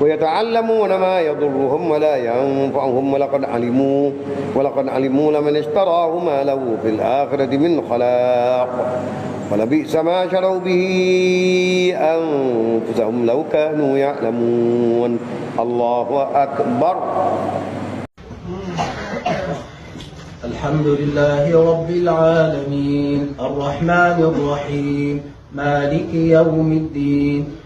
ويتعلمون ما يضرهم ولا ينفعهم ولقد علموا ولقد علموا لمن اشتراه ما له في الآخرة من خلاق ولبئس ما شروا به أنفسهم لو كانوا يعلمون. الله أكبر. الحمد لله رب العالمين. الرحمن الرحيم. مالك يوم الدين.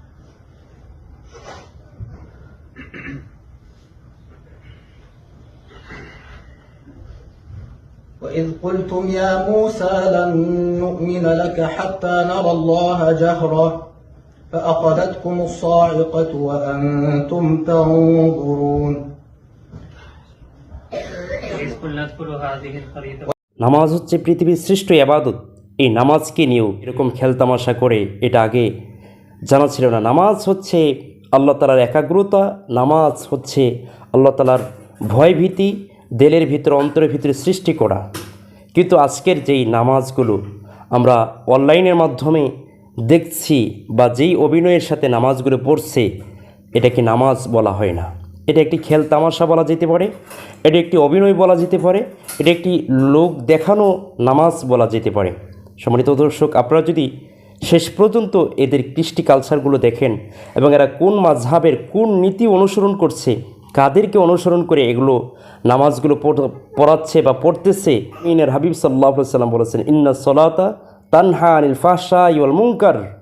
وإذ قلتم يا موسى لن نؤمن لك حتى نرى الله جهرة فأخذتكم الصاعقة وأنتم تنظرون إذ قلنا ادخلوا هذه القرية নামাজ হচ্ছে পৃথিবীর শ্রেষ্ঠ আবাদত এই নামাজকে নিয়েও এরকম খেলতামাশা করে এটা আগে জানা ছিল না নামাজ হচ্ছে আল্লাহ তালার একাগ্রতা নামাজ হচ্ছে আল্লাহ তালার ভয়ভীতি দেলের ভিতরে, অন্তরের ভিতরে সৃষ্টি করা। কিন্তু আজকের যেই নামাজগুলো আমরা অনলাইনের মাধ্যমে দেখছি বা যেই অভিনয়ের সাথে নামাজগুলো পড়ছে, এটাকে নামাজ বলা হয় না। এটা একটি খেল তামাশা বলা যেতে পারে, এটা একটি অভিনয় বলা যেতে পারে, এটা একটি লোক দেখানো নামাজ বলা যেতে পারে। সম্মানিত দর্শক, আপনারা যদি শেষ পর্যন্ত এদের কৃষ্টি কালচারগুলো দেখেন এবং এরা কোন মাঝহাবের কোন নীতি অনুসরণ করছে কাদেরকে অনুসরণ করে এগুলো নামাজগুলো পড়- পড়াচ্ছে বা পড়তেছে? ইনের হাবিব সাল্লাহ সাল্লাম বলেছেন, ইন্না সলাতা তানহা আনিল ফাহশা ইউল মুঙ্কার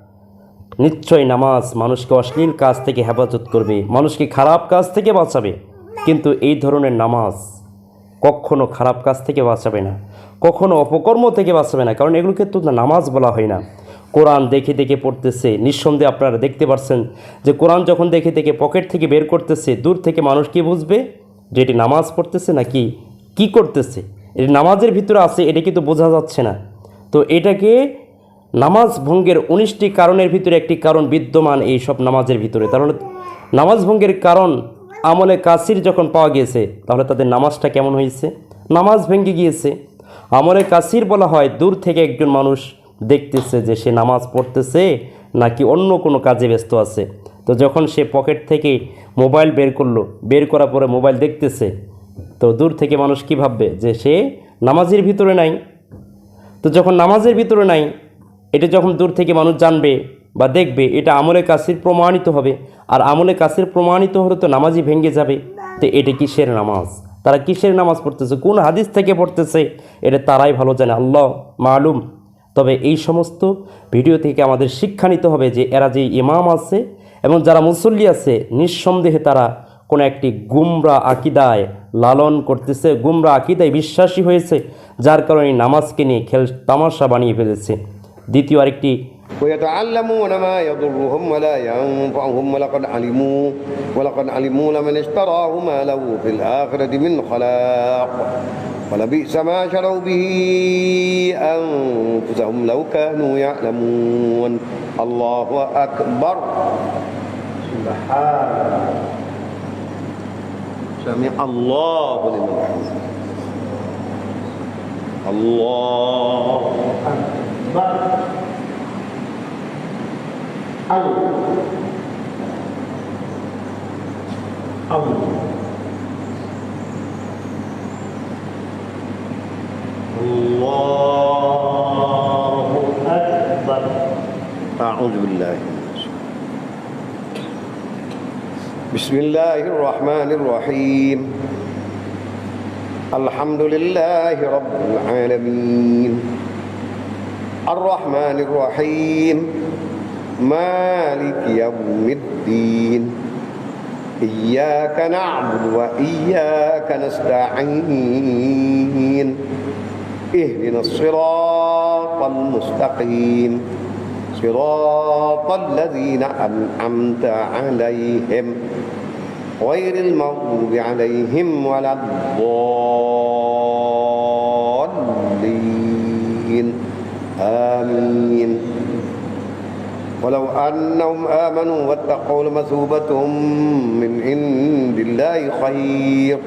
নিশ্চয় নামাজ মানুষকে অশ্লীল কাজ থেকে হেফাজত করবে, মানুষকে খারাপ কাজ থেকে বাঁচাবে। কিন্তু এই ধরনের নামাজ কখনো খারাপ কাজ থেকে বাঁচাবে না, কখনো অপকর্ম থেকে বাঁচাবে না। কারণ এগুলোকে তো নামাজ বলা হয় না। কোরআন দেখে দেখে পড়তেছে। নিঃসন্দেহে আপনারা দেখতে পাচ্ছেন যে কোরআন যখন দেখে দেখে পকেট থেকে বের করতেছে, দূর থেকে মানুষ কি বুঝবে? যে এটি নামাজ পড়তেছে নাকি কি করতেছে? এটি নামাজের ভিতরে আছে, এটা কিন্তু বোঝা যাচ্ছে না। তো এটাকে নামাজ ভঙ্গের উনিশটি কারণের ভিতরে একটি কারণ বিদ্যমান এই সব নামাজের ভিতরে। তাহলে নামাজ ভঙ্গের কারণ আমলে কাসির যখন পাওয়া গিয়েছে, তাহলে তাদের নামাজটা কেমন হয়েছে? নামাজ ভেঙে গিয়েছে। আমলে কাসির বলা হয়, দূর থেকে একজন মানুষ দেখতেছে যে সে নামাজ পড়তেছে নাকি অন্য কোনো কাজে ব্যস্ত আছে। তো যখন সে পকেট থেকে মোবাইল বের করল, বের করার পরে মোবাইল দেখতেছে, তো দূর থেকে মানুষ কী ভাববে? যে সে নামাজের ভিতরে নাই। তো যখন নামাজের ভিতরে নাই, এটা যখন দূর থেকে মানুষ জানবে বা দেখবে, এটা আমলে কাসির প্রমাণিত হবে। আর আমলে কাসির প্রমাণিত হলে তো নামাজই ভেঙে যাবে। তো এটা কিসের নামাজ? তারা কিসের নামাজ পড়তেছে? কোন হাদিস থেকে পড়তেছে? এটা তারাই ভালো জানে। আল্লাহ মালুম। তবে এই সমস্ত ভিডিও থেকে আমাদের শিক্ষা নিতে হবে যে এরা যে ইমাম আছে এবং যারা মুসল্লি আছে নিঃসন্দেহে তারা কোনো একটি গুমরা আকিদায় লালন করতেছে গুমরা আকিদায় বিশ্বাসী হয়েছে যার কারণে এই নামাজকে নিয়ে খেল তামাশা বানিয়ে ফেলেছে দ্বিতীয় আরেকটি ويتعلمون ما يضرهم ولا ينفعهم ولقد علموا ولقد علموا لمن اشتراه ما له في الآخرة من خلاق ولبئس ما شروا به أنفسهم لو كانوا يعلمون. الله أكبر. سبحان سمع الله لمن حمده. الله أكبر. الله الله. الله أكبر. أعوذ بالله. بسم الله الرحمن الرحيم. الحمد لله رب العالمين. الرحمن الرحيم. مالك يوم الدين. إياك نعبد وإياك نستعين. اهدنا الصراط المستقيم. صراط الذين أنعمت عليهم. غير المغضوب عليهم ولا الضالين. آمين. ولو أنهم آمنوا واتقوا لمثوبة من عند الله خير.